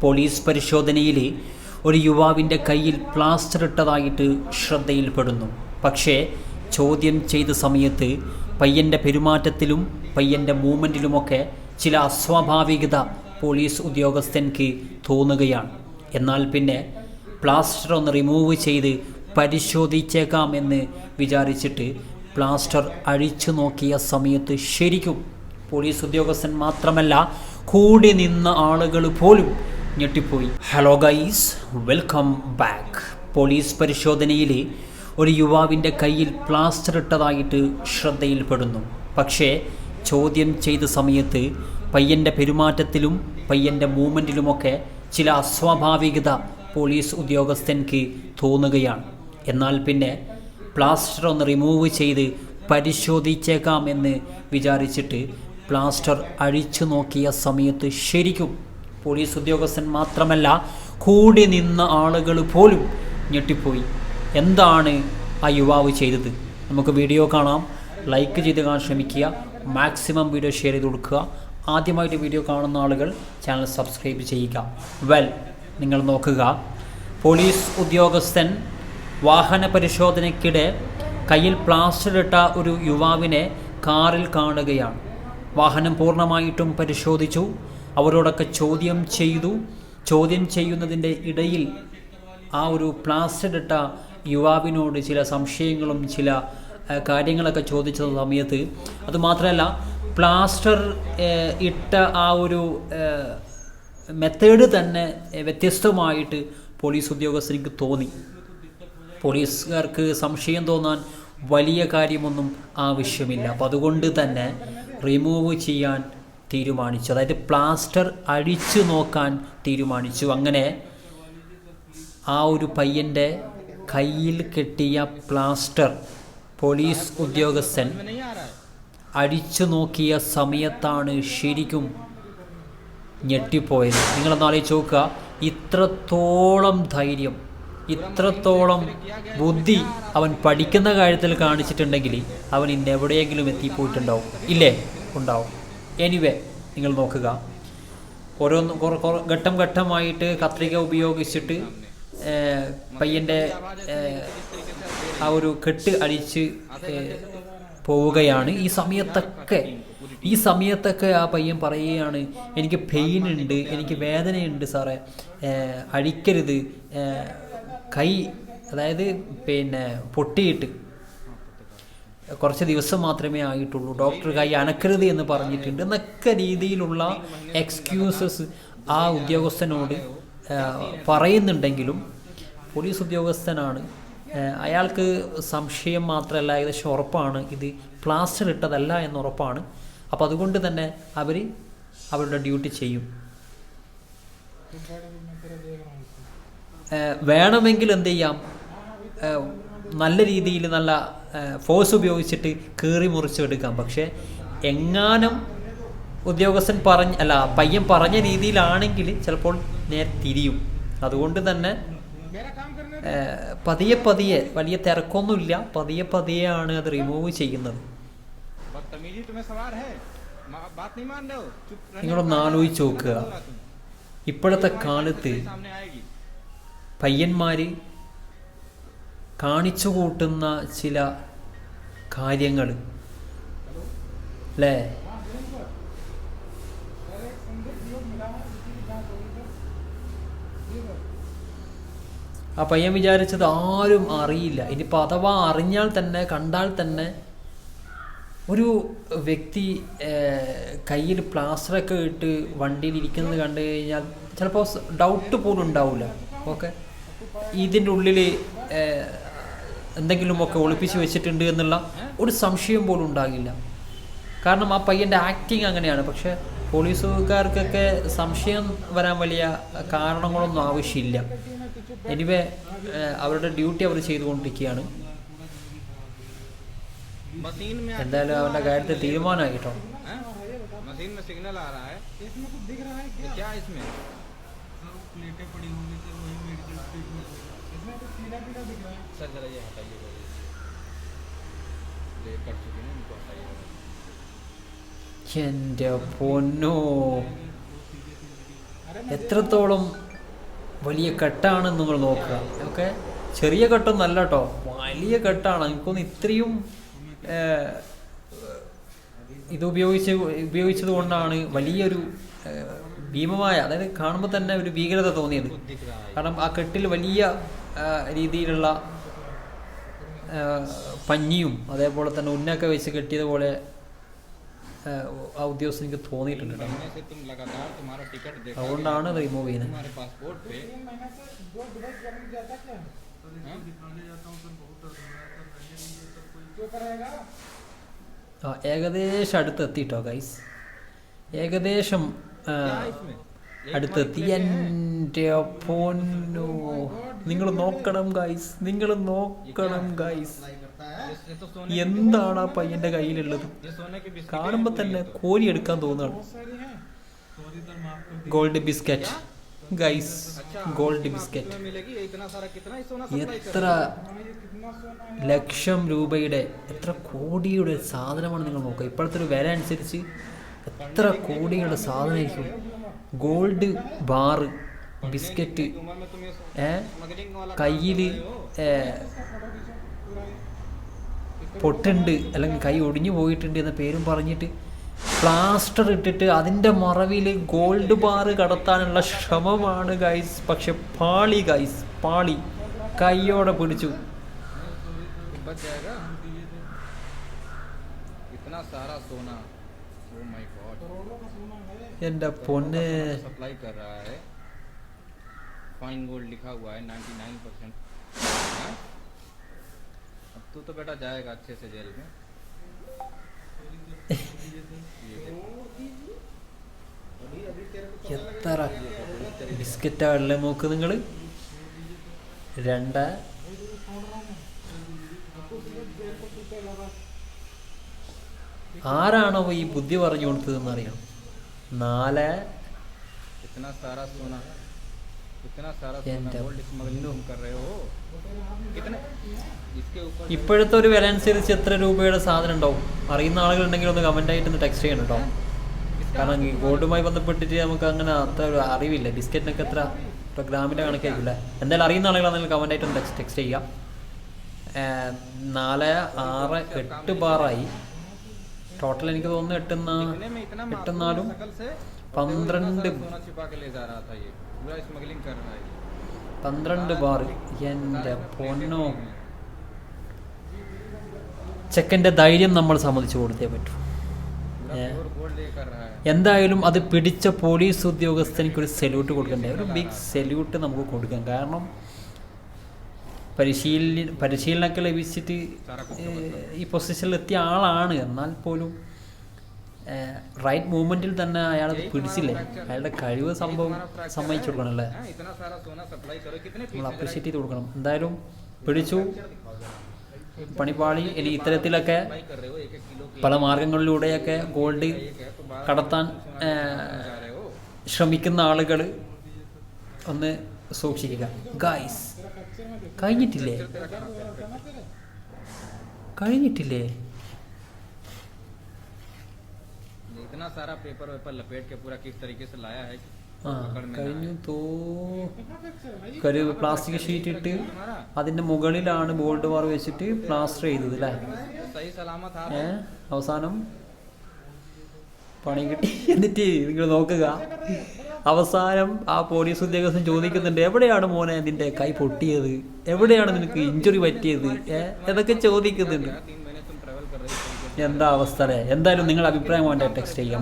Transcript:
Police പരിശോധനയിൽ ഒരു യുവാവിന്റെ കയ്യിൽ പ്ലാസ്റ്റർ ഇട്ടതായിട്ട് ശ്രദ്ധയിൽപ്പെടുന്നു. പക്ഷേ ചോദ്യം ചെയ്ത സമയത്ത് പയ്യന്റെ പെരുമാറ്റത്തിലും പയ്യന്റെ മൂവ്മെന്റിലുമൊക്കെ ചില അസ്വാഭാവികത പോലീസ് ഉദ്യോഗസ്ഥൻക്ക് തോന്നുകയാണ്. എന്നാൽ പിന്നെ പ്ലാസ്റ്റർ ഒന്ന് റിമൂവ് ചെയ്ത് പരിശോധിച്ചേക്കാം എന്ന് വിചാരിച്ചിട്ട് പ്ലാസ്റ്റർ അഴിച്ചു നോക്കിയ സമയത്ത് ശരിക്കും പോലീസ് ഉദ്യോഗസ്ഥൻ മാത്രമല്ല കൂടി നിന്ന ആളുകൾ പോലും ഞെട്ടിപ്പോയി. Hello guys welcome back police പരിശോധനയിലെ ഒരു യുവാവിന്റെ കയ്യിൽ പ്ലാസ്റ്റർ ഇട്ടതായിട്ട് ശ്രദ്ധയിൽപ്പെടുന്നു. പക്ഷേ ചോദ്യം ചെയ്ത സമയത്ത് പയ്യന്റെ പെരുമാറ്റത്തിലും പയ്യന്റെ മൂവ്മെന്റിലുമൊക്കെ ചില അസ്വാഭാവികത പോലീസ് ഉദ്യോഗസ്ഥൻക്ക് തോന്നുകയാണ്. എന്നാൽ പിന്നെ പ്ലാസ്റ്റർ ഒന്ന് റിമൂവ് ചെയ്ത് പരിശോധിച്ചേക്കാം എന്ന് വിചാരിച്ചിട്ട് പ്ലാസ്റ്റർ അഴിച്ചു നോക്കിയ സമയത്ത് ശരിക്കും പോലീസ് ഉദ്യോഗസ്ഥൻ മാത്രമല്ല കൂടി നിന്ന ആളുകൾ പോലും ഞെട്ടിപ്പോയി. എന്താണ് ആ യുവാവ് ചെയ്തത്? നമുക്ക് വീഡിയോ കാണാം. ലൈക്ക് ചെയ്ത് കാണാൻ ശ്രമിക്കുക. മാക്സിമം വീഡിയോ ഷെയർ ചെയ്ത് കൊടുക്കുക. ആദ്യമായിട്ട് വീഡിയോ കാണുന്ന ആളുകൾ ചാനൽ സബ്സ്ക്രൈബ് ചെയ്യുക. വെൽ നിങ്ങൾ നോക്കുക. പോലീസ് ഉദ്യോഗസ്ഥൻ വാഹന പരിശോധനയ്ക്കിടെ കയ്യിൽ പ്ലാസ്റ്റർ ഇട്ട ഒരു യുവാവിനെ കാറിൽ കാണുകയാണ്. വാഹനം പൂർണമായിട്ടും പരിശോധിച്ചു. അവരോടൊക്കെ ചോദ്യം ചെയ്തു. ചോദ്യം ചെയ്യുന്നതിന്റെ ഇടയിൽ ആ ഒരു പ്ലാസ്റ്റഡ് ഇട്ട യുവാവിനോട് ചില സംശയങ്ങളും ചില കാര്യങ്ങളൊക്കെ ചോദിച്ച സമയത്ത് അതുമാത്രമല്ല പ്ലാസ്റ്റർ ഇട്ട ആ ഒരു മെത്തേഡ് തന്നെ വ്യത്യസ്തമായിട്ട് പോലീസ് ഉദ്യോഗസ്ഥർക്ക് തോന്നി. പോലീസുകാർക്ക് സംശയം തോന്നാൻ വലിയ കാര്യമൊന്നും ആവശ്യമില്ല. അപ്പം അതുകൊണ്ട് തന്നെ റിമൂവ് ചെയ്യാൻ തീരുമാനിച്ചു. അതായത് പ്ലാസ്റ്റർ അഴിച്ചു നോക്കാൻ തീരുമാനിച്ചു. അങ്ങനെ ആ ഒരു പയ്യന്റെ കയ്യിൽ കെട്ടിയ പ്ലാസ്റ്റർ പോലീസ് ഉദ്യോഗസ്ഥൻ അഴിച്ചു നോക്കിയ സമയത്താണ് ശരിക്കും ഞെട്ടിപ്പോയത്. നിങ്ങളൊന്ന് ആലോചിച്ച് നോക്കുക. ഇത്രത്തോളം ധൈര്യം ഇത്രത്തോളം ബുദ്ധി അവൻ പഠിക്കുന്ന കാര്യത്തിൽ കാണിച്ചിട്ടുണ്ടെങ്കിൽ അവൻ ഇന്ന് എവിടെയെങ്കിലും എത്തിപ്പോയിട്ടുണ്ടാവും. ഇല്ലേ? ഉണ്ടാവും. എനിവേ നിങ്ങൾ നോക്കുക. ഓരോന്ന് ഘട്ടം ഘട്ടമായിട്ട് കത്രിക ഉപയോഗിച്ചിട്ട് പയ്യന്റെ ആ ഒരു കെട്ട് അടിച്ച് പോവുകയാണ്. ഈ സമയത്തൊക്കെ ഈ സമയത്തൊക്കെ ആ പയ്യൻ പറയുകയാണ് എനിക്ക് പെയിൻ ഉണ്ട് എനിക്ക് വേദനയുണ്ട് സാറേ. അഴിക്കരുത്. കൈ അതായത് പിന്നെ പൊട്ടിയിട്ട് കുറച്ച് ദിവസം മാത്രമേ ആയിട്ടുള്ളൂ. ഡോക്ടർ കൈ അനക്കരുത് എന്ന് പറഞ്ഞിട്ടുണ്ട്. എന്നൊക്കെ രീതിയിലുള്ള എക്സ്ക്യൂസസ് ആ ഉദ്യോഗസ്ഥനോട് പറയുന്നുണ്ടെങ്കിലും പോലീസ് ഉദ്യോഗസ്ഥനാണ്. അയാൾക്ക് സംശയം മാത്രമല്ല ഏകദേശം ഉറപ്പാണ്. ഇത് പ്ലാസ്റ്റർ ഇട്ടതല്ല എന്ന് ഉറപ്പാണ്. അപ്പോൾ അതുകൊണ്ട് തന്നെ അവർ അവരുടെ ഡ്യൂട്ടി ചെയ്യും. വേണമെങ്കിൽ എന്ത് ചെയ്യാം? നല്ല രീതിയിൽ നല്ല ഫോഴ്സ് ഉപയോഗിച്ചിട്ട് കീറി മുറിച്ചെടുക്കാം പക്ഷേ എങ്ങാനും ഉദ്യോഗസ്ഥൻ പറഞ്ഞ അല്ല പയ്യൻ പറഞ്ഞ രീതിയിലാണെങ്കിൽ ചിലപ്പോൾ നേരെ തിരിയും. അതുകൊണ്ട് തന്നെ പതിയെ പതിയെ വലിയ തിരക്കൊന്നുമില്ല. പതിയെ പതിയെയാണ് അത് റിമൂവ് ചെയ്യുന്നത്. നിങ്ങളൊന്ന് ആലോചിച്ച് നോക്കുക. ഇപ്പോഴത്തെ കാലത്ത് പയ്യന്മാര് കാണിച്ചു കൂട്ടുന്ന ചില കാര്യങ്ങൾ അല്ലേ? ആ പയ്യൻ വിചാരിച്ചത് ആരും അറിയില്ല. ഇനിയിപ്പോൾ അഥവാ അറിഞ്ഞാൽ തന്നെ കണ്ടാൽ തന്നെ ഒരു വ്യക്തി കയ്യിൽ പ്ലാസ്റ്ററൊക്കെ ഇട്ട് വണ്ടിയിൽ ഇരിക്കുന്നത് കണ്ടു കഴിഞ്ഞാൽ ചിലപ്പോൾ ഡൗട്ട് പോലും ഉണ്ടാവില്ല ഓക്കെ? ഇതിന്റെ ഉള്ളിൽ എന്തെങ്കിലുമൊക്കെ ഒളിപ്പിച്ച് വെച്ചിട്ടുണ്ട് എന്നുള്ള ഒരു സംശയം പോലും ഉണ്ടാകില്ല. കാരണം ആ പയ്യന്റെ ആക്ടിങ് അങ്ങനെയാണ്. പക്ഷേ പോലീസുകാർക്കൊക്കെ സംശയം വരാൻ വലിയ കാരണങ്ങളൊന്നും ആവശ്യമില്ല. എനിവേ അവരുടെ ഡ്യൂട്ടി അവർ ചെയ്തുകൊണ്ടിരിക്കുകയാണ്. എന്തായാലും അവരുടെ കാര്യത്തിൽ തീരുമാനമായി കേട്ടോ प्लेटें पड़ी होंगी तो वही मेडिकल ट्रीटमेंट इसमें कुछ पीला पीला दिख रहा है सर जरा ये हटाइए ये कट चुके हैं इनको हटाइए എൻ്റെ പൊന്നോ എത്രത്തോളം വലിയ കെട്ടാണെന്ന് നിങ്ങൾ നോക്കുക ഓക്കെ ചെറിയ കെട്ടൊന്നും അല്ല കേട്ടോ വലിയ കെട്ടാണ് എനിക്കൊന്ന് ഇത്രയും ഏഹ്, ഇത് ഉപയോഗിച്ച് ഉപയോഗിച്ചത് കൊണ്ടാണ് വലിയൊരു ഏഹ്, ഭീമമായ അതായത് കാണുമ്പോൾ തന്നെ ഒരു ഭീകരത തോന്നിയത്. കാരണം ആ കെട്ടിൽ വലിയ രീതിയിലുള്ള പഞ്ഞിയും അതേപോലെ തന്നെ ഉന്നൊക്കെ വെച്ച് കെട്ടിയതുപോലെ ആ ഉദ്യോഗസ്ഥ എനിക്ക് തോന്നിയിട്ടുണ്ട് അതുകൊണ്ടാണ് റിമൂവ് ചെയ്യുന്നത്. ഏകദേശം അടുത്ത് എത്തിട്ടോ ഗൈസ് ഏകദേശം അടുത്തെത്തി എന്റെ പൊന്നു. നിങ്ങൾ നോക്കണം ഗൈസ് നിങ്ങൾ നോക്കണം ഗൈസ് എന്താണ് ആ പയ്യന്റെ കയ്യിലുള്ളത്? കാണുമ്പോൾ തന്നെ കോരി എടുക്കാൻ തോന്നുകയാണ് gold biscuit guys gold biscuit എത്ര ലക്ഷം രൂപയുടെ എത്ര കോടിയുടെ സാധനമാണ് നിങ്ങൾ നോക്കുക. ഇപ്പോഴത്തെ ഒരു വില അനുസരിച്ച് എത്ര കോടികളുടെ സാധനമായിരിക്കും? ഗോൾഡ് ബാറ് ബിസ്ക്കറ്റ് കയ്യിൽ പൊട്ടുണ്ട് അല്ലെങ്കിൽ കൈ ഒടിഞ്ഞു പോയിട്ടുണ്ട് എന്ന പേരും പറഞ്ഞിട്ട് പ്ലാസ്റ്റർ ഇട്ടിട്ട് അതിന്റെ മറവിൽ ഗോൾഡ് ബാർ കടത്താനുള്ള ശ്രമമാണ് ഗൈസ് പക്ഷെ പാളി ഗൈസ് പാളി. കൈയോടെ പിടിച്ചു. ഇത്തന എൻ്റെ പൊന്ന് सप्लाई कर रहा है फाइन गोल्ड लिखा हुआ है 99 परसेंट अब तू तो बेटा जाएगा अच्छे से जेल में എത്ര ബിസ്ക്കറ്റാ ഉള്ളത് നോക്ക് നിങ്ങൾ രണ്ട് ആരാണോ ഈ ബുദ്ധി പറഞ്ഞു കൊടുത്തതെന്ന് അറിയാം നാല് ഇപ്പോഴത്തെ ഒരു വില അനുസരിച്ച് എത്ര രൂപയുടെ സാധനം ഉണ്ടാവും? അറിയുന്ന ആളുകളുണ്ടെങ്കിൽ ഒന്ന് കമന്റ് ആയിട്ട് ഒന്ന് ടെക്സ്റ്റ് ചെയ്യണം കേട്ടോ. കാരണം ഗോൾഡുമായി ബന്ധപ്പെട്ടിട്ട് നമുക്ക് അങ്ങനെ അത്ര ഒരു അറിവില്ല. ബിസ്ക്കറ്റിനൊക്കെ എത്ര ഇപ്പോൾ ഗ്രാമിന്റെ കണക്കായിരിക്കില്ല എന്തായാലും അറിയുന്ന ആളുകളാണെങ്കിൽ കമന്റ് ആയിട്ട് ടെക്സ്റ്റ് ടെക്സ്റ്റ് ചെയ്യുക. നാല് ആറ് എട്ട് ബാറായി. ടോട്ടൽ എനിക്ക് തോന്നുന്നു എട്ടുന്ന എട്ടുന്നാലും പന്ത്രണ്ട് പന്ത്രണ്ട് ബാർ എന്റെ പൊന്നോ. ചെക്കന്റെ ധൈര്യം നമ്മൾ സമ്മതിച്ചു കൊടുത്തേ പറ്റൂ. എന്തായാലും അത് പിടിച്ച പോലീസ് ഉദ്യോഗസ്ഥനിക്കൊരു സെല്യൂട്ട് കൊടുക്കണ്ടേ? ഒരു ബിഗ് സെല്യൂട്ട് നമുക്ക് കൊടുക്കാം. കാരണം പരിശീലന പരിശീലനമൊക്കെ ലഭിച്ചിട്ട് ഈ പൊസിഷനിലെത്തിയ ആളാണ്. എന്നാൽ പോലും റൈറ്റ് മൂവ്മെന്റിൽ തന്നെ അയാൾ പിടിച്ചില്ലേ? അയാളുടെ കഴിവ് സംഭവം സമ്മതിച്ചു കൊടുക്കണം അല്ലേ നമ്മൾ അപ്രിഷ്യേറ്റ് ചെയ്ത് കൊടുക്കണം. എന്തായാലും പിടിച്ചു. പണിപ്പാളി ഇനി ഇത്തരത്തിലൊക്കെ പല മാർഗങ്ങളിലൂടെയൊക്കെ ഗോൾഡ് കടത്താൻ ശ്രമിക്കുന്ന ആളുകൾ ഒന്ന് സൂക്ഷിക്കുക. ഗായ്സ് കഴിഞ്ഞിട്ടില്ലേ കഴിഞ്ഞിട്ടില്ലേ ये इतना सारा पेपर वेपर लपेट के पूरा किस तरीके से लाया है कि ആ पकड़ में ना കഴിഞ്ഞു आए। തോ ഒരു പ്ലാസ്റ്റിക് ഷീറ്റ് ഇട്ട് तुम्हारा അതിൻ്റെ മുകളിലാണ് ഗോൾഡ് ബാർ വെച്ചിട്ട് പ്ലാസ്റ്റർ ചെയ്തത് അല്ലേ सही सलामत आ ഏ അവസാനം പണി കിട്ടി എന്നിട്ട് നിങ്ങൾ നോക്കുക അവസാനം ആ പോലീസ് ഉദ്യോഗസ്ഥൻ ചോദിക്കുന്നുണ്ട് എവിടെയാണ് മോനെ നിന്റെ കൈ പൊട്ടിയത്? എവിടെയാണ് നിനക്ക് ഇഞ്ചുറി പറ്റിയത്? ഏതൊക്കെ ചോദിക്കുന്നുണ്ട്. എന്താ അവസ്ഥ എന്തായാലും നിങ്ങളുടെ അഭിപ്രായം വേണ്ട ടെക്സ്റ്റ് ചെയ്യാം.